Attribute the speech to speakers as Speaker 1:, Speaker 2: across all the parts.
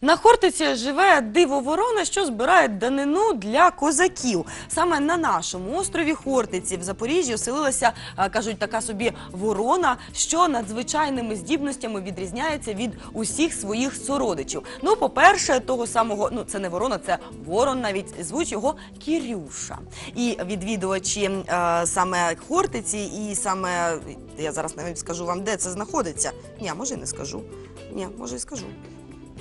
Speaker 1: На Хортиці живе диво ворона, що збирає данину для козаків. Саме на нашому острові Хортиці в Запоріжжі оселилася, кажуть, така собі ворона, що надзвичайними здібностями відрізняється від усіх своїх сородичів. Ну, по-перше, того самого, ну це не ворона, це ворон, навіть звуть його Кірюша. І відвідувачі е, саме Хортиці, і саме я зараз навіть скажу вам, де це знаходиться. Ні, може і не скажу. Ні, може і скажу.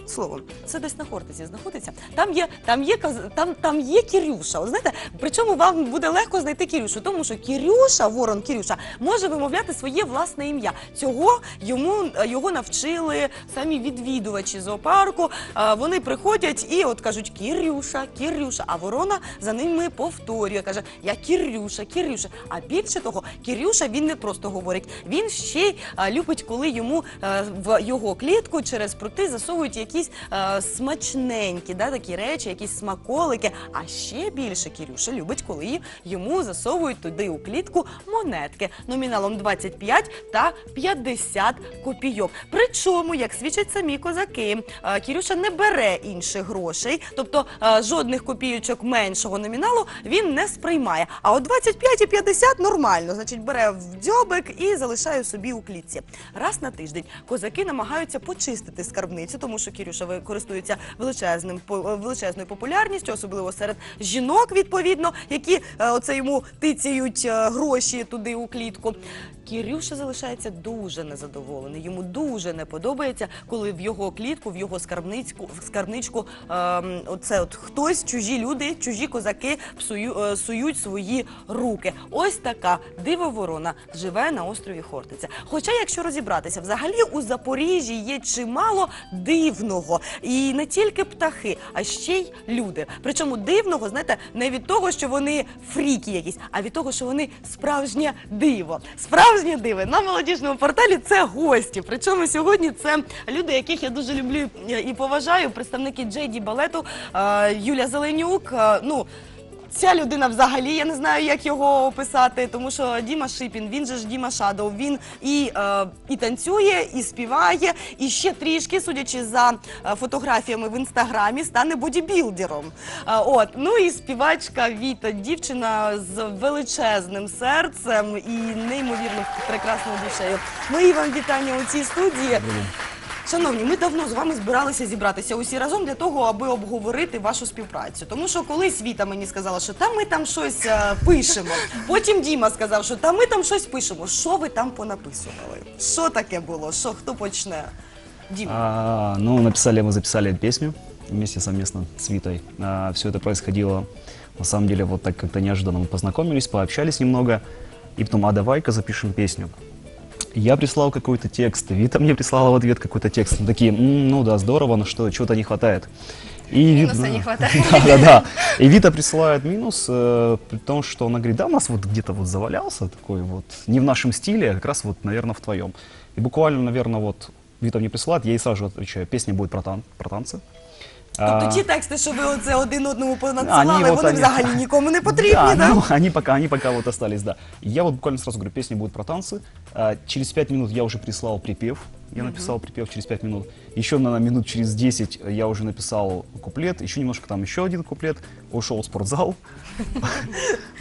Speaker 1: Словом, це десь на Хортиці знаходиться. Там є, там є, там, там є Кірюша. От знаєте, причому вам буде легко знайти Кірюшу, тому що Кірюша, ворон Кірюша, може вимовляти своє власне ім'я. Цього йому його навчили самі відвідувачі зоопарку. Вони приходять і от кажуть Кірюша, Кірюша. А ворона за ними повторює, каже: Я Кірюша, Кірюша. А більше того, Кірюша він не просто говорить, він ще й любить, коли йому е, в його клітку через прути засовують якісь е, смачненькі, да, такі речі, якісь смаколики. А ще більше Кірюша любить, коли йому засовують туди у клітку монетки номіналом 25 та 50 копійок. Причому, як свідчать самі козаки, е, Кірюша не бере інших грошей, тобто е, жодних копійочок меншого номіналу він не сприймає. А от 25 і 50 нормально, значить, бере в дзьобик і залишає собі у клітці. Раз на тиждень козаки намагаються почистити скарбницю, тому що Кірюша користується величезним величезною популярністю, особливо серед жінок, відповідно, які е, оце йому тицяють е, гроші туди у клітку. Кірюша залишається дуже незадоволений. Йому дуже не подобається, коли в його клітку, в його скарбницьку, в скарбничку, ем, оце от хтось, чужі люди, чужі козаки псую, е, сують свої руки. Ось така диво ворона живе на острові Хортиця. Хоча, якщо розібратися, взагалі у Запоріжжі є чимало дивного, і не тільки птахи, а ще й люди. Причому дивного, знаєте, не від того, що вони фріки якісь, а від того, що вони справжнє диво. Справжнє диво на молодіжному порталі це гості. Причому сьогодні це люди, яких я дуже люблю і поважаю. Представники Джейді балету Юлія Юля Зеленюк. е, ну Ця людина взагалі я не знаю, як його описати, тому що Діма Шипін, він же ж Діма Шадов, він і, е, і танцює, і співає, і ще трішки, судячи за е, фотографіями в інстаграмі, стане бодібілдером. Е, от ну і співачка Віта, дівчина з величезним серцем і неймовірно прекрасною душею. Мої вам вітання у цій студії. Шановні, ми давно з вами збиралися зібратися усі разом для того, аби обговорити вашу співпрацю. Тому що колись Віта мені сказала, що там ми там щось е, пишемо. Потім Діма сказав, що там ми там щось пишемо. Що ви там понаписували? Що таке було? Що хто почне? Діма.
Speaker 2: А, ну, написали, мы записали песню вместе совместно с Витой. все это происходило, на самом деле, вот так как-то неожиданно. Мы познакомились, пообщались немного, и потом, а давай-ка запишем песню. Я прислал какой-то текст, Вита мне прислала в ответ какой-то текст. Мы такие, «М, ну да, здорово, но что, чего-то не хватает. И
Speaker 3: Минуса
Speaker 2: Вит-
Speaker 3: не хватает.
Speaker 2: Да, да, да. И Вита присылает минус, э, при том, что она говорит, да, у нас вот где-то вот завалялся такой вот, не в нашем стиле, а как раз вот, наверное, в твоем. И буквально, наверное, вот Вита мне присылает, я ей сразу же отвечаю, песня будет про, тан- про танцы.
Speaker 1: Тобто
Speaker 2: А,
Speaker 1: ті тексти, що ви оце один одному понадсилали,
Speaker 2: Они
Speaker 1: вони
Speaker 2: вот они-
Speaker 1: взагалі нікому не потрібні,
Speaker 2: да,
Speaker 1: да?
Speaker 2: ну, они пока, они пока вот остались, да. И я вот буквально сразу говорю, песня будет про танцы. А, через пять минут я уже прислал припев. Я написал припев через пять минут. Еще на минут через 10 я уже написал куплет. Еще немножко там еще один куплет. Ушел в спортзал.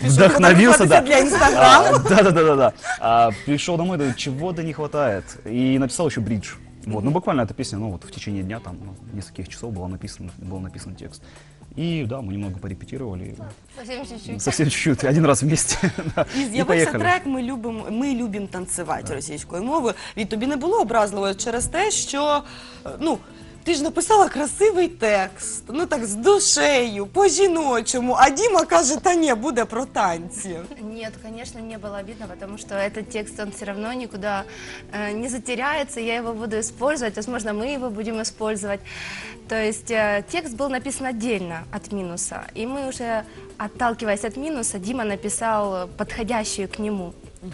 Speaker 2: Вдохновился,
Speaker 1: фотографироваться
Speaker 2: да.
Speaker 1: для Инстаграма.
Speaker 2: А, Да, да, да, да, да. А, Пришел домой, думаю, чего-то не хватает. И написал еще бридж. Вот, ну буквально эта песня, ну вот в течение дня, там, ну, нескольких часов было написан, был написан текст. И да, мы немного порепетировали.
Speaker 3: Совсем чуть-чуть.
Speaker 2: Совсем чуть-чуть, один раз вместе. да,
Speaker 1: І
Speaker 2: И
Speaker 1: з'явився
Speaker 2: поехали.
Speaker 1: трек Ми любимо ми любимо танцювати російською мовою. Від тобі не було образливо через те, що е, ну. Ти ж написала красивий текст, ну так з душею, по-жіночому, а Діма каже, та ні, буде про танці.
Speaker 3: Нет, конечно, не было обидно, потому что этот текст, он все равно никуда э, не затеряется, я его буду использовать, возможно, мы его будем использовать. То есть э, текст был написан отдельно от минуса, и мы уже, отталкиваясь от минуса, Дима написал подходящую к нему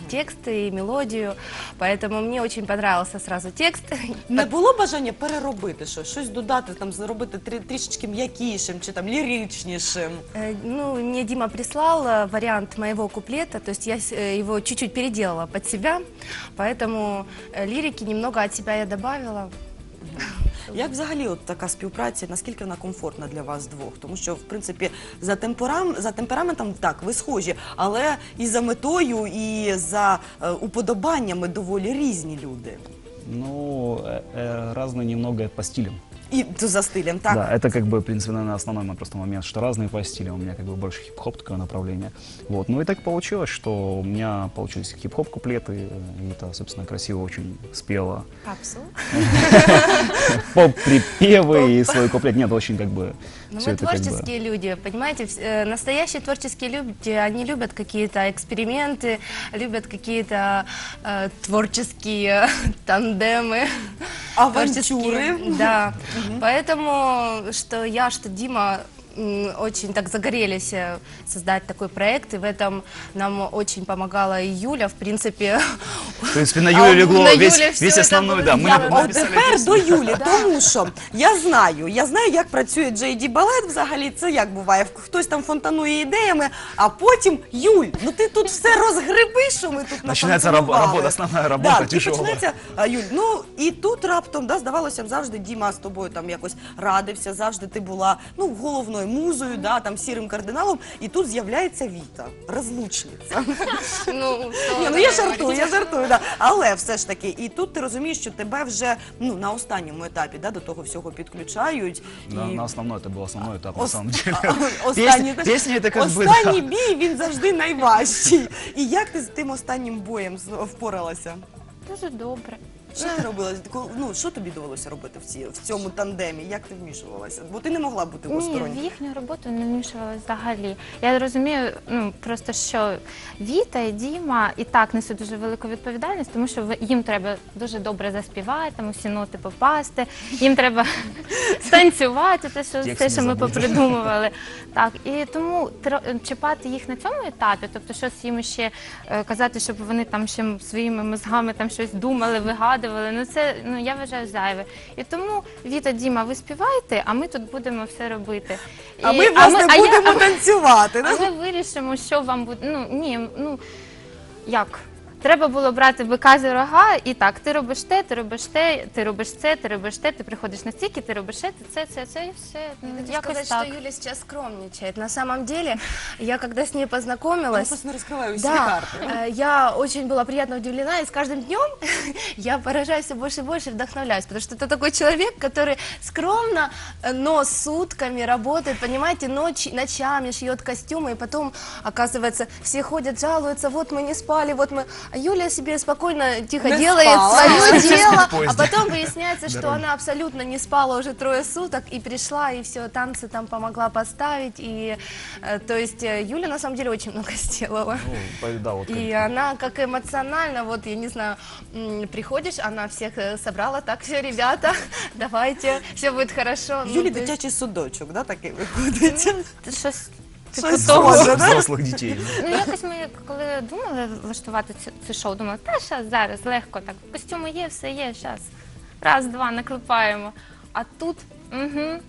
Speaker 3: текст и мелодию, поэтому мне очень понравился сразу текст.
Speaker 1: Не було бажання переробити щось, щось додати, там зробити трі- трішечки м'якішим чи там ліричнішим.
Speaker 3: Э, Ну, мне Дима прислал э, вариант моего куплета, то есть я с- э, его чуть-чуть переделала под себя, поэтому э, лирики немного от себя я добавила.
Speaker 1: Як взагалі от така співпраця, наскільки вона комфортна для вас двох? Тому що, в принципі, за, темперам, за темпераментом так, ви схожі, але і за метою, і за е, уподобаннями доволі різні люди.
Speaker 2: Ну, э, э, разные немного по стилям.
Speaker 1: І то за стилем, так?
Speaker 2: Да, это как бы, в принципе, наверное, основной мой просто момент, что разные по стилям. У меня как бы больше хип-хоп такое направление. Вот. Ну и так получилось, что у меня получились хип-хоп куплеты, и это, собственно, красиво очень спело.
Speaker 3: Капсул.
Speaker 2: Поп-припевы и свой куплет. Нет, очень как бы
Speaker 3: Ну, мы творческие люди, понимаете, э, настоящие творческие люди, они любят какие-то эксперименты, любят какие-то э, творческие тандемы.
Speaker 1: Авантюры.
Speaker 3: Да, поэтому что я, что Дима очень так загорелись э, создать такой проект, и в этом нам очень помогала Юля, в принципе.
Speaker 2: В принципе, на
Speaker 3: А
Speaker 2: Юлю легло
Speaker 3: на
Speaker 2: весь,
Speaker 3: Юле всё
Speaker 2: весь
Speaker 3: это
Speaker 2: основной,
Speaker 3: было
Speaker 2: да. Мы
Speaker 3: Я-
Speaker 2: нап-
Speaker 1: А от
Speaker 2: написали
Speaker 1: тепер
Speaker 2: песню.
Speaker 1: до Юлі, тому що я знаю, я знаю, як працює JD Балет взагалі. Це як буває, хтось там фонтанує ідеями, а потім Юль, ну ти тут все розгриби, що ми тут
Speaker 2: Починається рабо-
Speaker 1: нафантазували.
Speaker 2: робота, основна робота,
Speaker 1: да, і
Speaker 2: тяжова.
Speaker 1: починається, а, Юль, ну і тут раптом, да, здавалося б, завжди Діма з тобою там якось радився, завжди ти була ну, головною музою, да, там сірим кардиналом, і тут з'являється Віта, розлучниця.
Speaker 3: Ну,
Speaker 1: Ні, ну я жартую, я жартую, да. але все ж таки, і тут ти розумієш, що тебе вже ну на останньому етапі да, до того всього підключають.
Speaker 2: На,
Speaker 1: і...
Speaker 2: на основной, это был основной этап, на
Speaker 1: Ос-
Speaker 2: самом деле.
Speaker 1: а, Останній,
Speaker 2: Песня- песня это как бы,
Speaker 1: останній
Speaker 2: да.
Speaker 1: бій він завжди найважчий. І як ти з тим останнім боєм з- впоралася?
Speaker 4: Дуже добре.
Speaker 1: Що ти робила? Ну що тобі довелося робити в ці в цьому тандемі? Як ти вмішувалася? Бо ти не могла бути
Speaker 4: Ні, в
Speaker 1: осторонь.
Speaker 4: їхню роботу не вмішувалася взагалі. Я розумію, ну просто що Віта і Діма і так несуть дуже велику відповідальність, тому що ви- їм треба дуже добре заспівати, там усі ноти попасти, їм треба станцювати, те, що
Speaker 2: Текст
Speaker 4: те,
Speaker 2: не
Speaker 4: що ми
Speaker 2: забути.
Speaker 4: попридумували. Так, і тому тро- чіпати їх на цьому етапі, тобто щось їм ще е, казати, щоб вони там ще своїми мозгами там щось думали, вигадували. Ну це ну я вважаю зайве. І тому Віта, Діма, ви співайте, а ми тут будемо все робити.
Speaker 1: А
Speaker 4: І-
Speaker 1: ми власне
Speaker 4: а я-
Speaker 1: будемо танцювати.
Speaker 4: а ми вирішимо, що вам буде. Ну ні, ну як? Треба було брати бика за рога, і так, ти робиш те, ти робиш те, ти робиш це, ти робиш те, ти приходиш на стільки, ти робиш це, це, це, це і все. Ну,
Speaker 3: Я хочу
Speaker 4: якось
Speaker 3: сказать,
Speaker 4: так.
Speaker 3: что Юля сейчас скромничает. На самом деле, я когда с ней
Speaker 1: Я
Speaker 3: познакомилась,
Speaker 1: просто не розкриваю усі
Speaker 3: да,
Speaker 1: карти.
Speaker 3: э, я очень была приятно удивлена, и с каждым днем я поражаюсь все больше и больше, вдохновляюсь, потому что это такой человек, который скромно, э, но сутками работает, понимаете, ночь, ночами шьет костюмы, и потом, оказывается, все ходят, жалуются, вот мы не спали, вот мы... Юля себе спокойно, тихо
Speaker 1: Не
Speaker 3: делает
Speaker 1: спала.
Speaker 3: свое дело, а потом выясняется, что она абсолютно не спала уже трое суток и пришла, и все, танцы там помогла поставить, и, э, то есть, э, Юля на самом деле очень много сделала.
Speaker 2: Ну, да, вот как-
Speaker 3: И она как эмоционально, вот я не знаю, приходишь, она всех э, собрала, так все, ребята, давайте, все будет хорошо. Ну, то есть-
Speaker 1: дитячий садочок, да, такий виходить.
Speaker 4: Щось
Speaker 1: Щось
Speaker 4: того.
Speaker 1: схоже, да?
Speaker 2: взрослых детей.
Speaker 4: Ну якось ми коли думали влаштувати це, це шоу, думали, та щас зараз легко так. Костюми є, все є, щас. Раз, два, наклепаємо. А тут угу,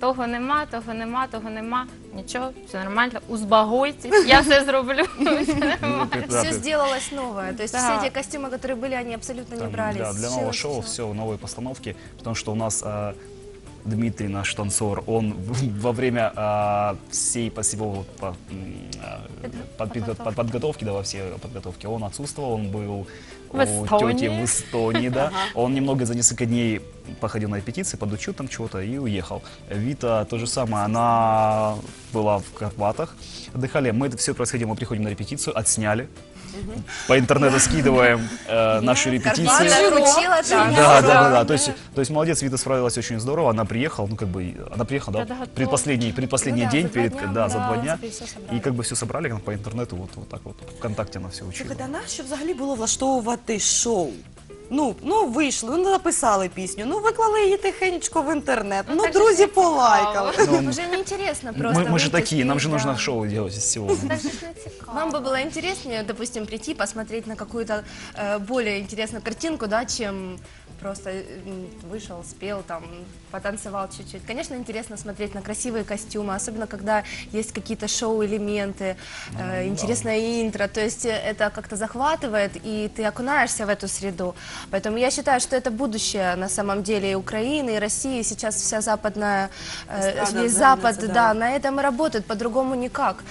Speaker 4: того нема, того нема, того нема. Нічого, все нормально, узбагойтесь, я все зроблю. Все нормально.
Speaker 2: Ну, ты- да,
Speaker 3: Все
Speaker 2: ты-
Speaker 3: сделалось новое, то есть
Speaker 4: Да.
Speaker 3: все эти костюмы, которые были, они абсолютно не
Speaker 2: Там,
Speaker 3: брались.
Speaker 2: Да, для нового шоу
Speaker 3: Всё.
Speaker 2: все новые постановки, потому что у нас а, Дмитрий, наш танцор, он во время а, всей по всего вот, по, а, под- под- под- подготовки, да, во всей подготовке, он отсутствовал, он был
Speaker 4: В
Speaker 2: у
Speaker 4: Эстонии.
Speaker 2: тети в Эстонии, да. Он немного за несколько дней походил на репетиции, подучил там чего-то и уехал. Вита то же самое, она была в Карпатах, отдыхали. Мы это все происходило, мы приходим на репетицию, отсняли, по интернету скидываем э, нашу репетицию.
Speaker 3: Карпаты вручила там.
Speaker 2: Да, да, да, да. То есть, то есть молодец, Вита справилась очень здорово. Она приехала, ну как бы, она приехала, да,
Speaker 4: Подготовка.
Speaker 2: предпоследний, предпоследний
Speaker 3: Ну да,
Speaker 2: день
Speaker 3: за два
Speaker 2: перед,
Speaker 3: дня
Speaker 2: да,
Speaker 3: мы,
Speaker 2: за
Speaker 3: да,
Speaker 2: два
Speaker 3: в
Speaker 2: дня.
Speaker 3: принципе, всё собрали.
Speaker 2: И как бы все собрали как по интернету, вот, вот так вот, ВКонтакте она все учила.
Speaker 1: Слухайте, а нащо взагалі було влаштовувати шоу? Ну, ну вийшли, ну написали пісню, ну виклали її тихенько в інтернет. Ну,
Speaker 4: так же ж
Speaker 1: друзі
Speaker 4: не
Speaker 1: полайкали.
Speaker 2: Ну,
Speaker 3: Уже неинтересно просто.
Speaker 2: мы, мы же
Speaker 3: выйти,
Speaker 2: такие, нам же
Speaker 3: спеть,
Speaker 2: нужно
Speaker 3: да.
Speaker 2: шоу делать из всего.
Speaker 4: Так же ж не цікаво.
Speaker 3: Вам бы было интереснее, допустим, прийти, посмотреть на какую-то э, более интересную картинку, да, чем просто м, вышел, спел, там, потанцевал чуть-чуть. Конечно, интересно смотреть на красивые костюмы, особенно когда есть какие-то шоу-элементы, э, интересное интро. То есть э, это как-то захватывает, и ты окунаешься в эту среду. Поэтому я считаю, что это будущее на самом деле и Украины, и России. Сейчас вся западная, э, весь Запад,
Speaker 1: да.
Speaker 3: да, на этом и работает, по-другому никак.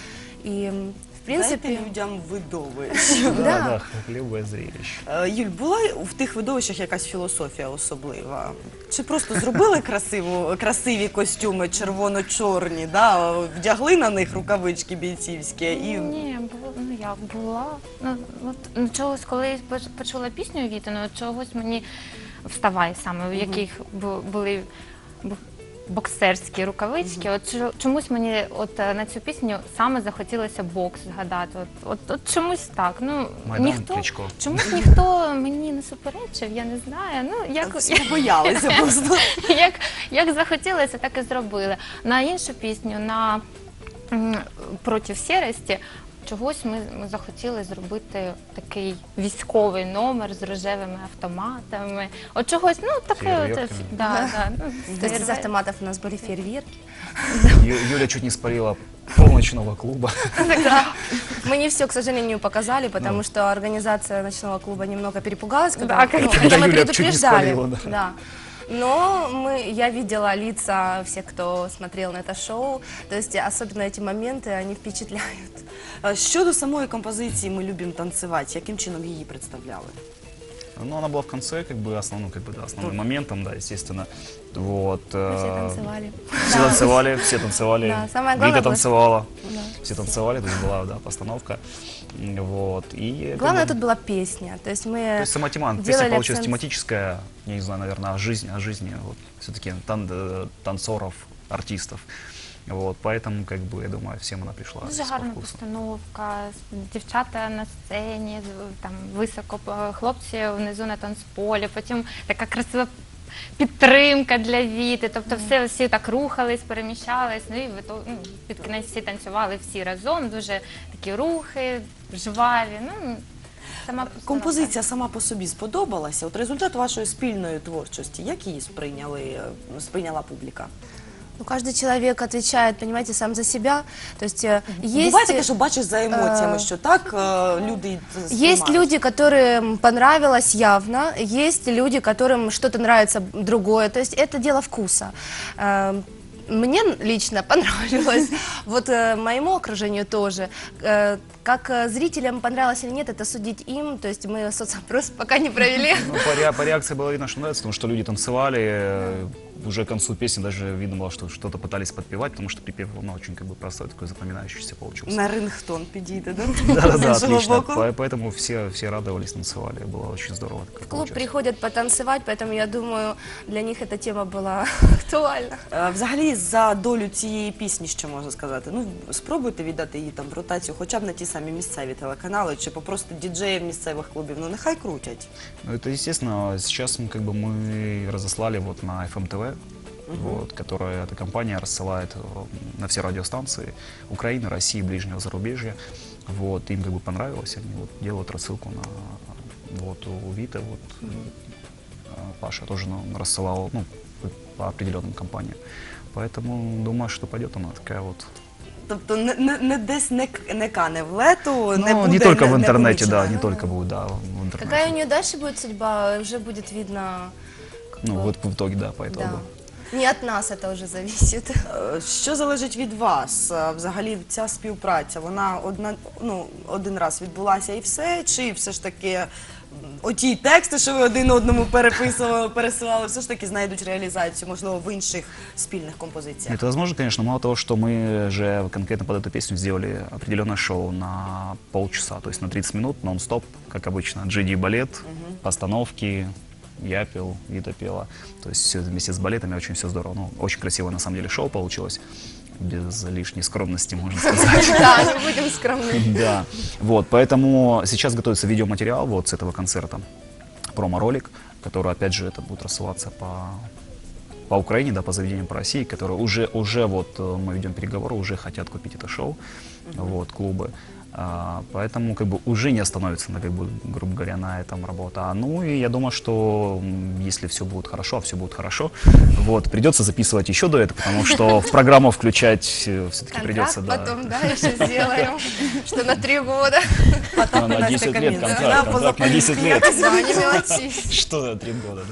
Speaker 3: И, в принципе...
Speaker 1: Дайте людям видовищ.
Speaker 2: Да,
Speaker 3: Да.
Speaker 2: да, зрелище.
Speaker 1: Е, Юль, була в тих видовищах якась філософія особлива? Чи просто зробили красиву, красиві костюми червоно-чорні, да? вдягли на них рукавички бійцівські і
Speaker 4: Ні, було, ну як була. Ну, от, ну, чогось, коли я почула пісню Вітину, чогось мені вставай саме, в яких бу- були бу- боксерські рукавички. От чомусь мені от е, на цю пісню саме захотілося бокс згадати. От, от, от чомусь так. Ну
Speaker 2: Майдан,
Speaker 4: ніхто
Speaker 2: Кличко.
Speaker 4: чомусь ніхто мені не суперечив, я не знаю. Ну як
Speaker 1: боялися просто.
Speaker 4: як, як захотілося, так і зробили. На іншу пісню, на проти сірості, чогось ми, ми захотіли зробити такий військовий номер з рожевими автоматами. От чогось, ну таке, от,
Speaker 2: Фейерверками.
Speaker 4: да, да, ну,
Speaker 3: То есть из
Speaker 4: фейервер-
Speaker 3: автоматов у нас были фейерверки.
Speaker 2: Ю- Юля чуть не спалила пол ночного клуба.
Speaker 3: Мы не все, к сожалению, показали, потому
Speaker 2: Ну.
Speaker 3: что организация ночного клуба немного перепугалась, когда,
Speaker 4: Да, как-
Speaker 3: ну,
Speaker 2: Когда
Speaker 3: когда мы
Speaker 2: Юля чуть не
Speaker 3: предупреждали.
Speaker 2: спалила, да.
Speaker 3: Да. Но мы, я видела лица всех, кто смотрел на это шоу. То есть, особенно эти моменты, они впечатляют.
Speaker 1: Е, Щодо самої композиції Ми любимо танцювати, яким чином її представляли?
Speaker 2: Ну, она была в конце, как бы, основным, как бы, да, основным моментом, да, естественно. Вот.
Speaker 3: Мы все
Speaker 2: э,
Speaker 3: танцевали.
Speaker 2: Все танцевали, все танцевали.
Speaker 3: Да, самое главное
Speaker 2: Вита
Speaker 3: было-
Speaker 2: танцевала.
Speaker 3: Да.
Speaker 2: Все танцевали, то есть была, да, постановка. М, Вот. И, как
Speaker 3: Главное
Speaker 2: бы,
Speaker 3: тут была песня. То есть мы
Speaker 2: То есть сама тема, песня
Speaker 3: делали
Speaker 2: получилась
Speaker 3: акцент-
Speaker 2: тематическая, я не знаю, наверное, о жизни, о жизни вот, все-таки тан- э, танцоров, артистов. Вот, поэтому, как бы, я думаю, всем она пришла
Speaker 4: Дуже
Speaker 2: по
Speaker 4: гарна
Speaker 2: вкусу.
Speaker 4: постановка, з- дівчата на сцені, з- там високо е, хлопці внизу на танцполі, потім така красива підтримка для Віти. Тобто все всі так рухались, переміщались. Ну і ви то- ну, під кінець всі танцювали всі разом. Дуже такі рухи, жваві. Ну сама постановка.
Speaker 1: Композиція сама по собі сподобалася. От результат вашої спільної творчості, як її сприйняли, е, сприйняла публіка?
Speaker 3: Ну, каждый человек отвечает, понимаете, сам за себя. То есть э, есть...
Speaker 1: Буває таке, що бачиш за емоціями,
Speaker 3: е,
Speaker 1: що так е, люди
Speaker 3: Есть
Speaker 1: сприймають.
Speaker 3: люди, которым понравилось явно, есть люди, которым что-то нравится другое. То есть это дело вкуса. Э, Мне лично понравилось, вот э, моему окружению тоже. Э, Как э, зрителям понравилось или нет, это судить им. То есть мы соцопрос пока не провели.
Speaker 2: Ну, по, ре- по реакции было видно, что нравится, потому что люди танцевали. э, Уже к концу песни даже видно было, что что-то пытались подпевать, потому что припев ну, очень как бы простой, такой запоминающийся получился.
Speaker 1: На рингтон підійде, да?
Speaker 2: Да, да,
Speaker 1: З
Speaker 2: да,
Speaker 1: іншого
Speaker 2: отлично.
Speaker 1: боку.
Speaker 2: По- Поэтому все, все радовались, танцевали. Было очень здорово. как
Speaker 3: В клуб
Speaker 2: получилось.
Speaker 3: приходят потанцевать, поэтому я думаю, для них эта тема была актуальна.
Speaker 1: Е, Взагалі за долю цієї пісні, що можна сказати? Ну спробуйте віддати її там в ротацію, хоча б на ті самі місцеві телеканали, чи попросту діджеїв місцевих клубів. Ну нехай крутять.
Speaker 2: Ну, это естественно. Сейчас мы как бы мы разослали вот на FM TV, вот, которая эта компания рассылает э, на все радиостанции Украины, России, ближнего зарубежья. Вот, им как бы понравилось, они вот делают рассылку на вот у Вита, вот э, Паша тоже ну, рассылал, ну, по определенным компаниям. Поэтому думаю, что пойдет она такая вот
Speaker 1: Тобто не, не, не десь не, к- не кане в лету, не
Speaker 2: Ну,
Speaker 1: буде
Speaker 2: не только в
Speaker 1: не-
Speaker 2: интернете, да,
Speaker 1: невелична.
Speaker 2: не только будет, да, в интернете.
Speaker 3: Какая у нее дальше будет судьба, уже будет видно. как
Speaker 2: Ну,
Speaker 3: бы,
Speaker 2: вот в итоге, да, по итогу.
Speaker 3: да. Не от нас это уже зависит.
Speaker 1: Е, Що залежить від вас? Е, Взагалі ця співпраця, вона одна, ну, один раз відбулася і все, чи все ж таки м, оті тексти, що ви один одному переписували, пересилали, все ж таки знайдуть реалізацію, можливо, в інших спільних композиціях?
Speaker 2: Это возможно, конечно, мало того, что мы же конкретно под эту песню сделали определенное шоу на полчаса, то есть на 30 минут, нон-стоп, как обычно, GD балет, постановки, я пел, Вита пела, то есть все вместе с балетами, очень все здорово, ну, очень красивое на самом деле шоу получилось, без лишней скромности, можно сказать.
Speaker 3: Да, не будем скромны.
Speaker 2: Да, вот, поэтому сейчас готовится видеоматериал вот с этого концерта, промо-ролик, который, опять же, это будет рассылаться по, по Украине, да, по заведениям по России, которые уже, уже вот э, мы ведем переговоры, уже хотят купить это шоу, вот, клубы. А, Поэтому как бы уже не остановится, на, как бы, грубо говоря, на этом работа. Ну и я думаю, что если все будет хорошо, а все будет хорошо, вот, придется записывать еще до этого, потому что в программу включать все-таки
Speaker 3: Контракт
Speaker 2: придется, да.
Speaker 3: потом, да, еще сделаем, что на три года.
Speaker 2: Ну, на
Speaker 1: Настя
Speaker 2: 10 лет контракт, на 10 лет. Что за три года,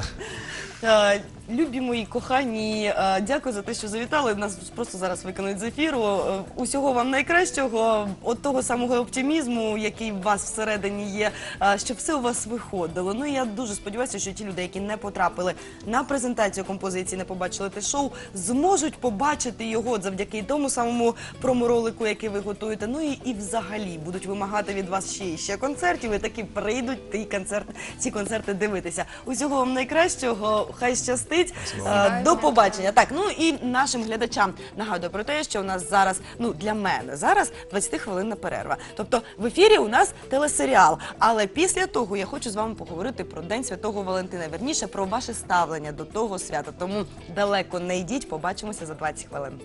Speaker 2: да?
Speaker 1: Любі мої кохані, е, дякую за те, що завітали. Нас просто зараз виконують з ефіру. Е, Усього вам найкращого, от того самого оптимізму, який у вас всередині є, е, щоб все у вас виходило. Ну і я дуже сподіваюся, що ті люди, які не потрапили на презентацію композиції, не побачили те шоу, зможуть побачити його завдяки тому самому проморолику, який ви готуєте. Ну і, взагалі будуть вимагати від вас ще і ще концертів. І таки прийдуть ті концерти, ці концерти дивитися. Усього вам найкращого, хай щастить сидить. Е, до побачення. Так, ну і нашим глядачам нагадую про те, що у нас зараз, ну для мене зараз 20 хвилинна перерва. Тобто в ефірі у нас телесеріал. Але після того я хочу з вами поговорити про День Святого Валентина. Верніше про ваше ставлення до того свята. Тому далеко не йдіть. Побачимося за 20 хвилин.